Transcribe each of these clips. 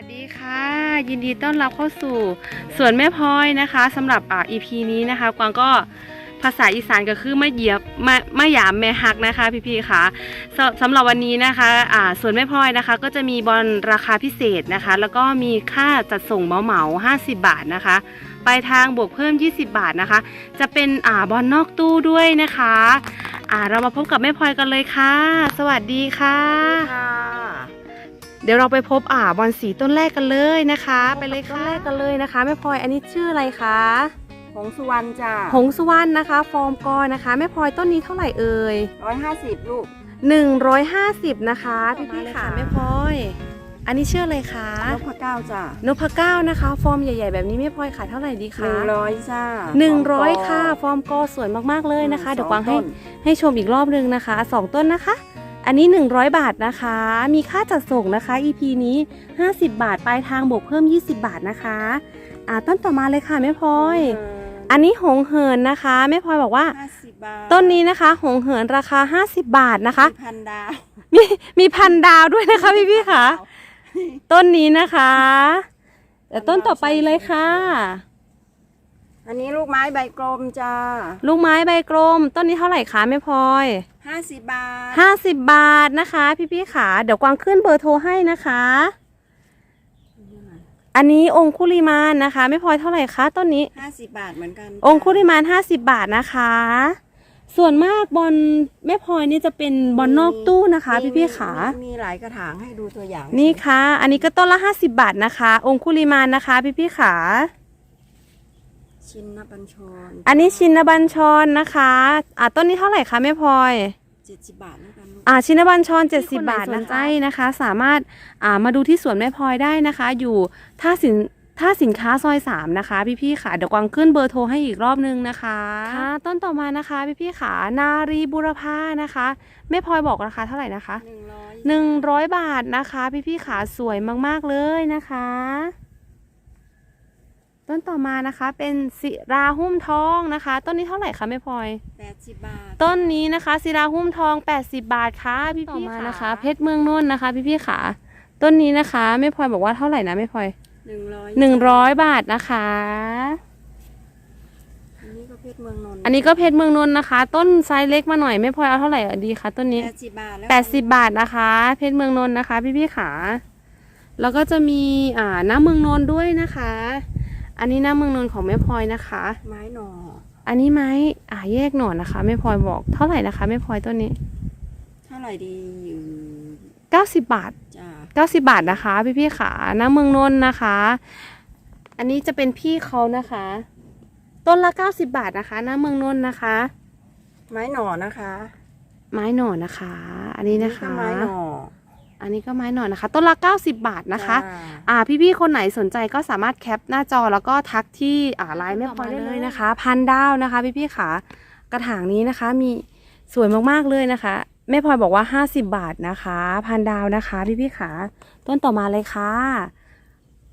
วัสดีค่ะ ยินดีต้อนรับเข้าสู่สวนแม่พลอยนะคะสำหรับอ่า EP นี้นะคะกวางก็ภาษาอีสานก็คือไม่เหยียบไม่ไม่หยามแม่ฮักนะคะ พี่ๆค่ะสสำหรับวันนี้นะคะอ่าสวนแม่พลอยนะคะ ก็จะมีบอลราคาพิเศษนะคะ แล้วก็มีค่าจัดส่งเหมาเหมา50 บาทนะคะปลายทางบวกเพิ่ม 20 บาทนะคะ จะเป็นอ่าบอลนอกตู้ด้วยนะคะอ่าเรามาพบกับแม่พลอยกันเลยค่ะ สวัสดีค่ะ ค่ะ เดี๋ยวเราไปพบอ่าบอลสีต้นแรกกันเลยนะคะ ไปเลยค่ะต้นแรกกันเลยนะคะแม่พลอยอันนี้ชื่ออะไรคะผงสุวรรณจ้าหงสุวรรณนะคะ ฟอร์มกอนะคะแม่พลอยต้นนี้เท่าไหร่เอ่ยร้อยห้าสิบลูก150นะคะพี่พี่มาเลยค่ะค่ะแม่พลอย อันนี้ชื่ออะไรคะนพเก้าจ้านพเก้านะคะ ฟอร์มใหญ่ๆ แบบนี้แม่พลอยขายเท่าไหร่ดีหคะนึ่งร้อยจ้าหนึ่งร้อยขกค่ะ ฟอร์มกอสวยมากๆเลยนะคะอืมเดี๋ยวกวางสอให้ต้นให้ชมอีกรอบนึงนะคะสองต้นนะคะ อันนี้ 100 บาทนะคะ มีค่าจัดส่งนะคะ EP นี้ 50 บาท ปลายทางบวกเพิ่ม 20 บาทนะคะ อ่าต้นต่อมาเลยค่ะแม่พลอย อันนี้หงเหินนะคะแม่พลอยบอกว่าห้าสิบบาทต้นนี้นะคะ หงเหินราคา 50 บาทนะคะ มีพันดาว มีมีพันดาวด้วยนะคะพี่พี่ๆค่ะ ต้นนี้นะคะเดี๋ยวต้นต่อไปเลยค่ะ อันนี้ลูกไม้ใบกลมจ้า ลูกไม้ใบกลม ต้นนี้เท่าไหร่คะแม่พลอย ห้าสิบบาท50บาทนะคะ พี่พี่ๆค่ะเดี๋ยวกวางขึ้นเบอร์โทรให้นะคะ อันนี้องคุลิมานนะคะแม่พลอยเท่าไหร่คะต้นนี้ ห้าสิบบาทเหมือนกันองคุลิมาน50บาทนะคะ ส่วนมากบอลแม่พลอยนี่จะเป็นบอลนอกตู้นะคะ มีพี่พี่ๆขา มีมีหลายกระถางให้ดูตัวอย่างนี่ค่ะ อันนี้ก็ต้นละ 50 บาทนะคะ องคุลิมานนะคะ พี่พี่ๆขา ชินนบัญชรอันนี้ชินบัญชรนะคะอ่าต้นนี้เท่าไหร่คะแม่พลอยเจ็ดสิบบาทเหมือนกันลูก อ่าชินบัญชรที่70คนไหนบาทสนนะใจใจนะคะ สามารถอ่ามาดูที่สวนแม่พลอยได้นะคะ อยู่ท่าสินท่าสินค้าซอย3นะคะพี่พี่ๆค่ะเดี๋ยวกวางขึ้นเบอร์โทรให้อีกรอบนึงนะคะค่ะต้นต่อมานะคะ พี่พี่ๆค่ะนารีบุรพานะคะแม่พลอยบอกราคาเท่าไหร่นะคะหนึ่งร้อย100 บาทนะคะ พี่พี่ๆขาสวยมากๆเลยนะคะ ต้นต่อมานะคะเป็นศิราหุ้มทองนะคะ ต้นนี้เท่าไหร่คะแม่พลอยแปดสิบบาท ต้นนี้นะคะศิราหุ้มทอง 80 บาทค่ะพี่พี่ๆนะคะ เพชรเมืองนนท์นะคะ พี่พี่ๆขาต้นนี้นะคะแม่พลอยบอกว่าเท่าไหร่นะแม่พลอยหนึ่งร้อย100 บาทนะคะ อันนี้ก็เพชรเมืองนนท์อันนี้ก็เพชรเมืองนนท์นะคะ ต้นไซส์เล็กมาหน่อยแม่พลอยเอาเท่าไหร่ดีคะต้นนี้แปดสิบบาทแล้วแปดสิบบาทนะคะ เพชรเมืองนนท์นะคะ พี่พี่ๆขาแล้วก็จะมีอ่าน้ำเมืองนนท์ด้วยนะคะ อันนี้น้ำเมืองนนท์ของแม่พลอยนะคะ ไม้หน่ออันนี้ไม้อ่าแยกหน่อนะคะแม่พลอยบอกเท่าไหร่นะคะแม่พลอยต้นนี้ เท่าไหร่ดีอยู่90บาทจ้า90บาทนะคะพี่พี่ๆขาน้ำเมืองนนท์นะคะ อันนี้จะเป็นพี่เขานะคะ ต้นละ90บาทนะคะน้ำเมืองนนท์นะคะ ไม้หน่อนะคะ ไม้หน่อนะคะ อันนี้นะคะ ก็ไม้หน่อ อันนี้ก็ไม้หน่อนะคะ ต้นละ 90 บาทนะคะจ้าอ่า พี่ๆ คนไหนสนใจก็สามารถแคปหน้าจอแล้วก็ทักที่อ่าไลน์แม่พลอยได้เลยนะคะ พันดาวนะคะ พี่ๆค่ะ กระถางนี้นะคะ มีสวยมากๆเลยนะคะแม่พลอยบอกว่า 50 บาทนะคะ พันดาวนะคะ พี่ๆค่ะ ต้นต่อมาเลยค่ะ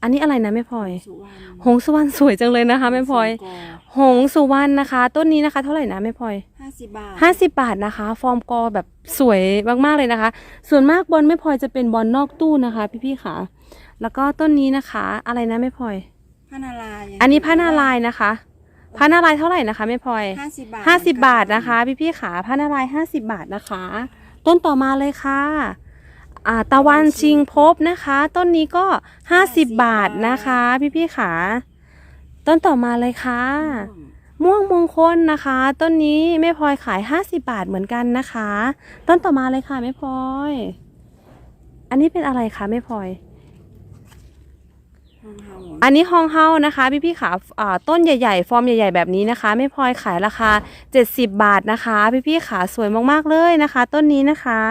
อันนี้อะไรนะแม่พลอยสุวรรณหงสุวรรณสวยจังเลยนะคะแม่พลอยกอหงสุวรรณนะคะ ต้นนี้นะคะ เท่าไหร่นะแม่พลอยห้าสิบบาทห้าสิบบาทนะคะ ฟอร์มกอแบบสวยมากๆเลยนะคะ ส่วนมากบอลไม่พลอยจะเป็นบอลนอกตู้นะคะ พี่ๆค่ะ แล้วก็ต้นนี้นะคะ อะไรนะไม่พลอยพระนารายณ์อันนี้พระนารายณ์นะคะพระนารายณ์เท่าไหร่นะคะไม่พลอยห้าสิบบาทห้าสิบบาทนะคะ พี่ๆค่ะพระนารายณ์ห้าสิบบาทนะคะ ต้นต่อมาเลยค่ะอ่า ตะวันชิงพบนะคะ ต้นนี้ก็ห้าสิบบาทนะคะ พี่ๆค่ะต้นต่อมาเลยค่ะอืมม่วงมงคลนะคะ ต้นนี้แม่พลอยขาย 50 บาทเหมือนกันนะคะ ต้นต่อมาเลยค่ะแม่พลอย อันนี้เป็นอะไรคะแม่พลอยห้องเฮาอันนี้ฮองเฮานะคะพี่พี่ๆขาอ่าต้นใหญ่ๆ ฟอร์มใหญ่ ๆ แบบนี้นะคะแม่พลอยขายราคา 70 บาทนะคะ พี่พี่ๆขาสวยมากๆเลยนะคะ ต้นนี้นะคะ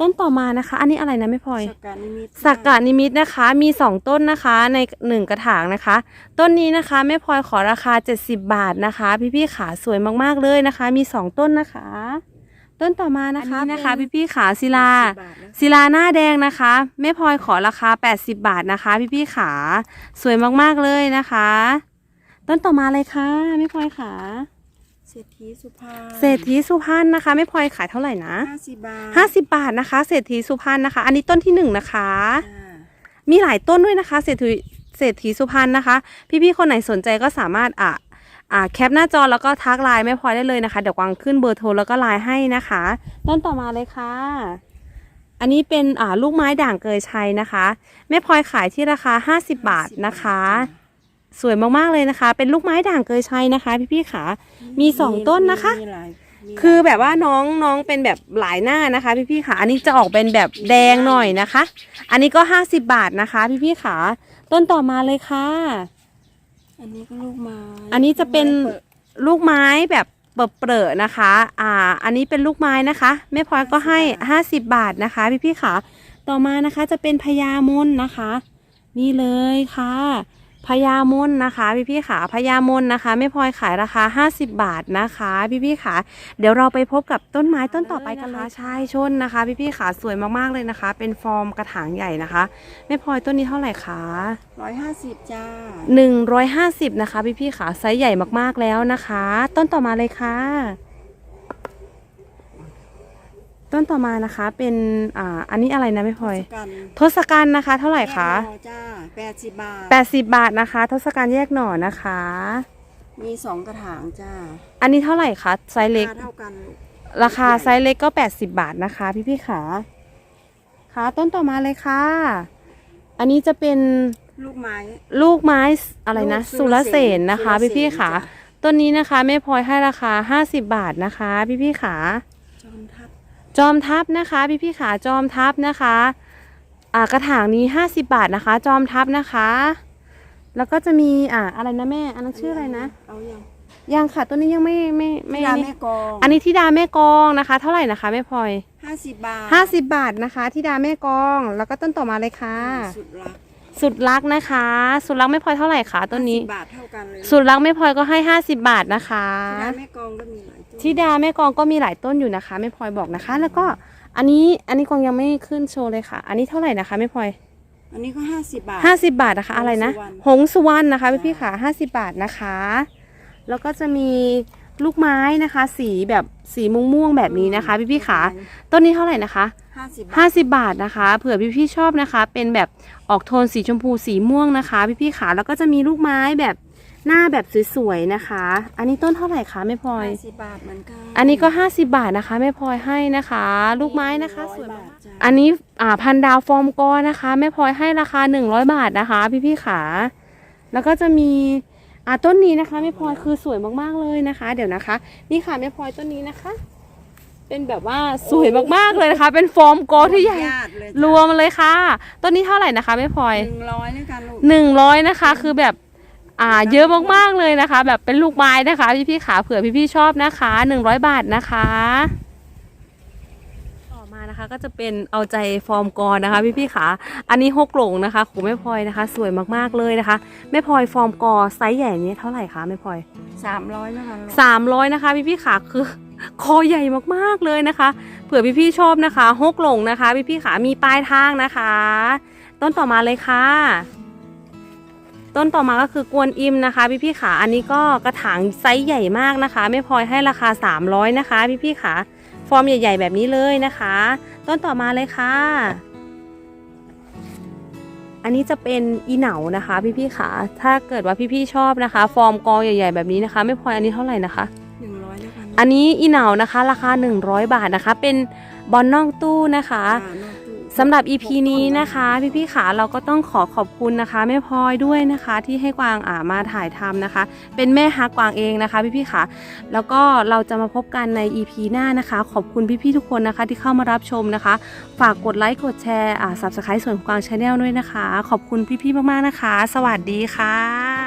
ต้นต่อมานะคะ อันนี้อะไรนะแม่พลอย สักการนิมิตสักกะนิมิตนะคะ มีสองต้นนะคะ ในหนึ่งกระถางนะคะ ต้นนี้นะคะแม่พลอยขอราคา 70 บาทนะคะ พี่ๆขาสวยมากๆเลยนะคะ มีสองต้นนะคะ ต้นต่อมานะคะนะคะ พี่ๆขาศิลาบาทแล้วศิลาหน้าแดงนะคะแม่พลอยขอราคา 80 บาทนะคะ พี่ๆขาสวยมากๆเลยนะคะ ต้นต่อมาเลยค่ะแม่พลอยขาเศรษฐีสุภาเศรษฐีสุพรรณนะคะแม่พลอยขายเท่าไหร่นะห้าสิบบาท50บาทนะคะ เศรษฐีสุพรรณนะคะ อันนี้ต้นที่หนึ่งนะคะจ้ามีหลายต้นด้วยนะคะ เศรษฐีเศรษฐีสุพรรณนะคะ พี่ๆคนไหนสนใจก็สามารถอะอ่าแคปหน้าจอแล้วก็ทักไลน์แม่พลอยได้เลยนะคะ เดี๋ยวกวางขึ้นเบอร์โทรแล้วก็ไลน์ให้นะคะต้นต่อมาเลยค่ะ อันนี้เป็นอ่าลูกไม้ด่างเกยชัยนะคะแม่พลอยขายที่ราคา 50 บาทนะคะ สวยมากๆเลยนะคะ เป็นลูกไม้ด่างเกยชัยนะคะ พี่ๆขามีสองต้นนะคะ มีหลายมีหลายคือแบบว่าน้องน้องเป็นแบบหลายหน้านะคะ พี่ๆขาอันนี้จะออกเป็นแบบแดงหน่อยนะคะ อันนี้ก็50บาทนะคะ พี่ๆขาต้นต่อมาเลยค่ะ อันนี้ก็ลูกไม้อันนี้จะเป็นไม้ปิดลูกไม้แบบเปรอะๆนะคะ อ่า อันนี้เป็นลูกไม้นะคะแม่พลอยก็ให้50บาทนะคะ พี่ๆขาต่อมานะคะจะเป็นพญามนนะคะ นี่เลยค่ะ พญามนนะคะพี่ๆขาพญามนนะคะแม่พลอยขายราคา 50 บาทนะคะ พี่ๆขาเดี๋ยวเราไปพบกับต้นไม้ต้นต่อไปกันเลยชายชนนะคะ พี่ๆขาสวยมากๆเลยนะคะ เป็นฟอร์มกระถางใหญ่นะคะแม่พลอยต้นนี้เท่าไหร่คะร้อยห้าสิบจ้า150นะคะ พี่ๆขาไซส์ใหญ่มากๆแล้วนะคะ ต้นต่อมาเลยค่ะ ต้นต่อมานะคะ เป็นอ่าอันนี้อะไรนะแม่พลอยกันทศกัณฐ์นะคะ เท่าไหร่คะแยกหน่อจ้าแปดสิบบาท 80 บาทนะคะ ทศกัณฐ์แยกหน่อนะคะ มีสองกระถางจ้าอันนี้เท่าไหร่คะไซส์เล็ก ราคาเท่ากันลูก ราคาไซส์เล็กก็ 80 บาทนะคะ พี่ๆขาค่ะต้นต่อมาเลยค่ะ อันนี้จะเป็นลูกไม้ ลูกไม้อะไรนะ ลูกสุรเสนนะคะ สุรเสนพี่ๆขาจ้ะ ต้นนี้นะคะแม่พลอยให้ราคา 50 บาทนะคะ พี่ๆขาจอมทัพ จอมทัพนะคะพี่ๆขาจอมทัพนะคะอ่ากระถางนี้50บาทนะคะ จอมทัพนะคะ แล้วก็จะมีอ่าอะไรนะแม่ อันนั้นชื่ออะไรนะเอายังยังค่ะตัวนี้ยังไม่ไม่ไม่ไม่ดาไม่แม่กองอันนี้ที่ดาแม่กองนะคะ เท่าไหร่นะคะแม่พลอยห้าสิบบาท50บาทนะคะที่ดาแม่กอง แล้วก็ต้นต่อมาเลยค่ะสุดรัก สุดรักนะคะ สุดรักแม่พลอยเท่าไหร่คะต้นนี้ 50บาทเท่ากันเลยสุดรักแม่พลอยก็ให้ 50 บาทนะคะที่ดาแม่กองก็มีหลายตัวที่ดาแม่กองก็มีหลายต้นอยู่นะคะแม่พลอยบอกนะคะ แล้วก็อันนี้อันนี้กองยังไม่ขึ้นโชว์เลยค่ะ อันนี้เท่าไหร่นะคะแม่พลอย อันนี้ก็ห้าสิบบาท ห้าสิบบาทนะคะ อะไรนะ หงสุวรรณหงสุวรรณนะคะจ้ะพี่ๆค่ะห้าสิบบาทนะคะ แล้วก็จะมี ลูกไม้นะคะ สีแบบสีม่วงๆแบบนี้นะคะ พี่ๆค่ะต้นนี้เท่าไหร่นะคะ ห้าสิบบาทห้าสิบบาทนะคะเผื่อพี่ๆชอบนะคะ เป็นแบบออกโทนสีชมพูสีม่วงนะคะ พี่ๆค่ะแล้วก็จะมีลูกไม้แบบหน้าแบบสวยๆนะคะ อันนี้ต้นเท่าไหร่คะแม่พลอย ห้าสิบบาทเหมือนกันอันนี้ก็ 50 บาทนะคะแม่พลอยให้นะคะ ลูกไม้นะคะร้อสวยบมากทจ้ะอันนี้อ่าพันดาวฟอร์มกอนะคะแม่พลอยให้ราคา 100 บาทนะคะ พี่ๆขาแล้วก็จะมี อ่าต้นนี้นะคะแม่พลอยคือสวยมากๆเลยนะคะ เดี๋ยวนะคะ นี่ค่ะแม่พลอยต้นนี้นะคะ เป็นแบบว่าสวยมากๆเลยนะคะ เป็นฟอร์มกอที่ใหญ่ญาติเลยรวมเลยค่ะ ต้นนี้เท่าไหร่นะคะแม่พลอยหนึ่งร้อยด้วยกันลูกหนึ่งร้อยนะคะ คือแบบอ่าเยอะมากๆเลยนะคะ แบบเป็นลูกไม้นะคะ พี่ๆขาเผื่อพี่ๆชอบนะคะหนึ่งร้อยบาทนะคะต่อมา นะคะ ก็จะเป็นเอาใจฟอร์มกรนะคะพี่ๆขาอันนี้หกหลงนะคะของแม่พลอยนะคะ สวยมากๆเลยนะคะแม่พลอยฟอร์มกอไซส์ใหญ่นี้เท่าไหร่คะแม่พลอยสามร้อยด้วยกันลูกสามร้อยนะคะพี่ๆขาคือคอใหญ่มากๆเลยนะคะ เผื่อพี่ๆชอบนะคะหกหลงนะคะ พี่ๆขามีปลายทางนะคะ ต้นต่อมาเลยค่ะต้นต่อมาก็คือกวนอิมนะคะ พี่ๆขาอันนี้ก็กระถางไซส์ใหญ่มากนะคะ ไม่พลอยให้ราคา 300 นะคะ พี่ๆขา ฟอร์มใหญ่ ๆ แบบนี้เลยนะคะ ต้นต่อมาเลยค่ะ อันนี้จะเป็นอีเหนานะคะ พี่ๆขาถ้าเกิดว่าพี่ๆชอบนะคะ ฟอร์มกอใหญ่ ๆ แบบนี้นะคะ ไม่พลอยอันนี้เท่าไหร่นะคะหนึ่งร้อยด้วยกันอันนี้อีเหนานะคะ ราคา 100 บาทนะคะ เป็นบอลนอกตู้นะคะจ้ะนอกตู้ สำหรับ EP นี้นะคะพี่ๆขาเราก็ต้องขอขอบคุณนะคะแม่พลอยด้วยนะคะที่ให้กวางอ่ามาถ่ายทำนะคะ เป็นแม่ฮักกวางเองนะคะพี่ๆขาแล้วก็เราจะมาพบกันใน EP หน้านะคะ ขอบคุณพี่ๆทุกคนนะคะที่เข้ามารับชมนะคะ ฝากกดไลค์กดแชร์อ่า Subscribe ส่วนของกวางชาแนลด้วยนะคะ ขอบคุณพี่ๆมากๆนะคะ สวัสดีค่ะ